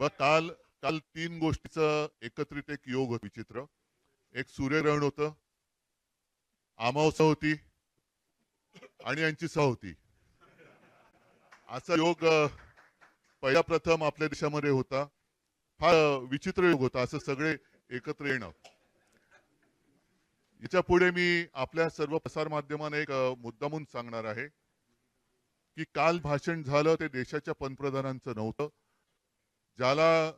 व काल काल तीन गोष्टीचं एकत्रित एक योग होत विचित्र. एक सूर्यग्रहण होतं आमावसा होती आणि यांची सह होती. असा योग पहिला प्रथम आपल्या देशामध्ये होता. फार विचित्र योग होता असं सगळे एकत्र येणं. याच्यापुढे मी आपल्या सर्व प्रसार माध्यमांना एक मुद्दा म्हणून सांगणार आहे की काल भाषण झालं ते देशाच्या पंतप्रधानांचं नव्हतं. ज्याला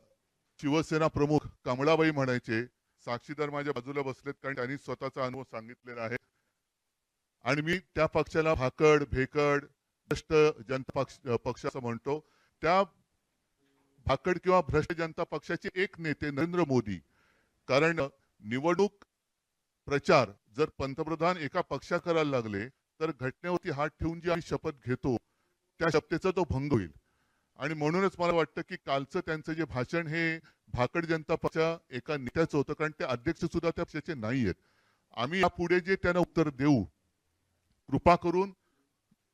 शिवसेना प्रमुख कमळाबाई म्हणायचे साक्षीदार माझ्या बाजूला बसलेत कारण त्यांनी स्वतःचा अनुभव सांगितलेला आहे. आणि मी त्या पक्षाला भाकड भेकड भ्रष्ट जनता पक्ष पक्ष असं म्हणतो. त्या भाकड किंवा भ्रष्ट जनता पक्षाचे एक नेते नरेंद्र मोदी. कारण निवडणूक प्रचार जर पंतप्रधान एका पक्षा करायला लागले तर घटनेवरती हात ठेवून जी आम्ही शपथ घेतो त्या शपथेचा तो भंग होईल. आणि म्हणूनच मला वाटतं की कालचं त्यांचं जे भाषण हे भाकड जनता पक्षा एका नेत्याचं होतं कारण ते अध्यक्ष सुद्धा त्या पक्षाचे नाही आहेत. आम्ही यापुढे जे त्यांना उत्तर देऊ कृपा करून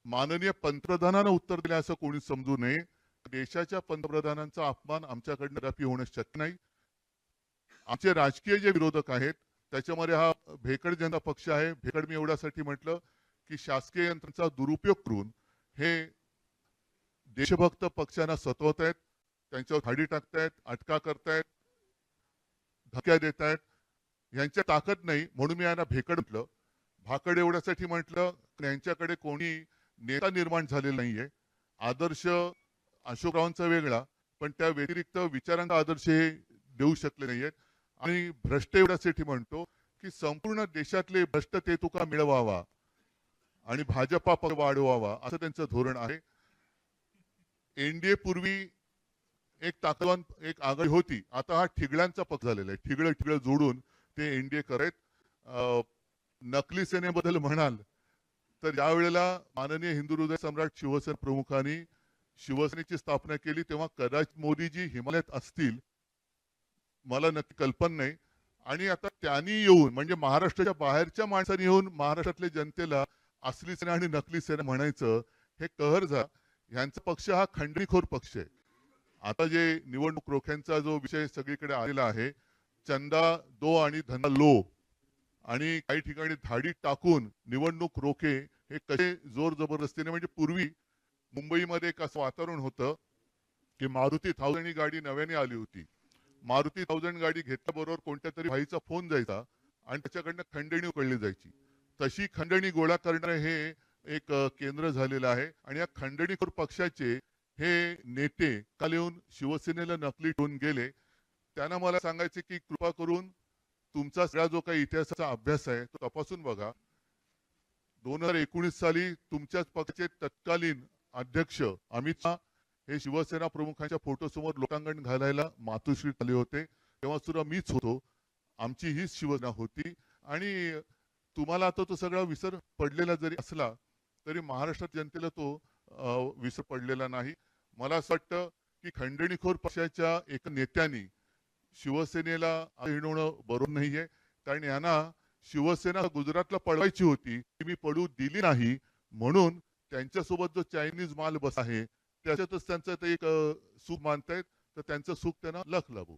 माननीय पंतप्रधानांना उत्तर दिले असं कोणी समजू नये. देशाच्या पंतप्रधानांचा अपमान आमच्याकडनं कदापि होणं शक्य नाही. आमचे राजकीय जे विरोधक आहेत त्याच्यामध्ये हा भेकड जनता पक्ष आहे. भेकड मी एवढ्यासाठी म्हटलं की शासकीय यंत्रांचा दुरुपयोग करून हे देशभक्त पक्षांना सतवत आहेत त्यांच्यावर खाडी टाकतायत अटका करतायत धक्या देत आहेत यांच्या ताकद नाही म्हणून मी यांना भेकड म्हटलं. भाकड एवढ्यासाठी म्हटलं यांच्याकडे कोणी नेता निर्माण झालेला नाहीये. आदर्श अशोकरावांचा वेगळा पण त्या व्यतिरिक्त विचारांचा आदर्श हे देऊ शकले नाहीयेत. आणि भ्रष्ट एवढ्यासाठी म्हणतो की संपूर्ण देशातले भ्रष्ट ते तुका मिळवावा आणि भाजपा पक्ष वाढवावा असं त्यांचं धोरण आहे. एनडीए पूर्वी एक ताकदवान एक आघाडी होती. आता हा ठिगळ्यांचा पक्ष झालेला आहे. ठिगळ ठिगळ जोडून ते एनडीए करत नकली सेनेबद्दल म्हणाल तर ज्या वेळेला माननीय हिंदू हृदय सम्राट शिवसेना प्रमुखांनी शिवसेनेची स्थापना केली तेव्हा कदाचित मोदीजी हिमालयात असतील. मला नक्की कल्पना नाही. आणि आता त्यांनी येऊन म्हणजे महाराष्ट्राच्या बाहेरच्या माणसांनी येऊन महाराष्ट्रातल्या जनतेला असली सेना आणि नकली सेना म्हणायचं हे कहर झालं. ह्यांचा पक्ष हा खंडणीखोर पक्ष आहे. आता जे निवडणूक रोख्यांचा जो विषय सगळीकडे आलेला आहे चंदा दो आणि धंदा लो आणि काही ठिकाणी धाडी टाकून निवडणूक रोखे हे कसे जोर जबरदस्तीने म्हणजे पूर्वी मुंबईमध्ये एक असं वातावरण होतं की मारुती थाउजंड ही गाडी नव्याने आली होती. मारुती थाउजंड गाडी घेतल्याबरोबर कोणत्या तरी भाईचा फोन जायचा आणि त्याच्याकडनं खंडणी उकळली जायची. तशी खंडणी गोळा करणारे हे एक केंद्र झालेलं आहे आणि या खंडणीखोर पक्षाचे हे नेते काल येऊन शिवसेनेला नकली ठेवून गेले. त्यांना मला सांगायचे की कृपा करून तुमचा सगळा जो काही इतिहासाचा अभ्यास आहे तो तपासून बघा. दोन हजार एकोणीस साली तुमच्याच पक्षाचे तत्कालीन अध्यक्ष अमित शहा हे शिवसेना प्रमुखांच्या फोटो समोर लोकांगण घालायला मातोश्रीत आले होते. तेव्हा सुद्धा मीच होतो. आमची हीच शिवसेना होती. आणि तुम्हाला आता तो सगळा विसर पडलेला जरी असला तरी महाराष्ट्रात जनतेला तो विसर पडलेला नाही. मला असं वाटतं की खंडणीखोर पक्षाच्या एका नेत्याने शिवसेनेला हिणवणं बरोबर नाहीये. कारण यांना शिवसेना गुजरातला पळवायची होती ती मी पडू दिली नाही. म्हणून त्यांच्यासोबत जो चायनीज माल बस आहे त्याच्यातच त्यांचं ते एक सुख मानतायत. तर त्यांचं सुख त्यांना लख लाभू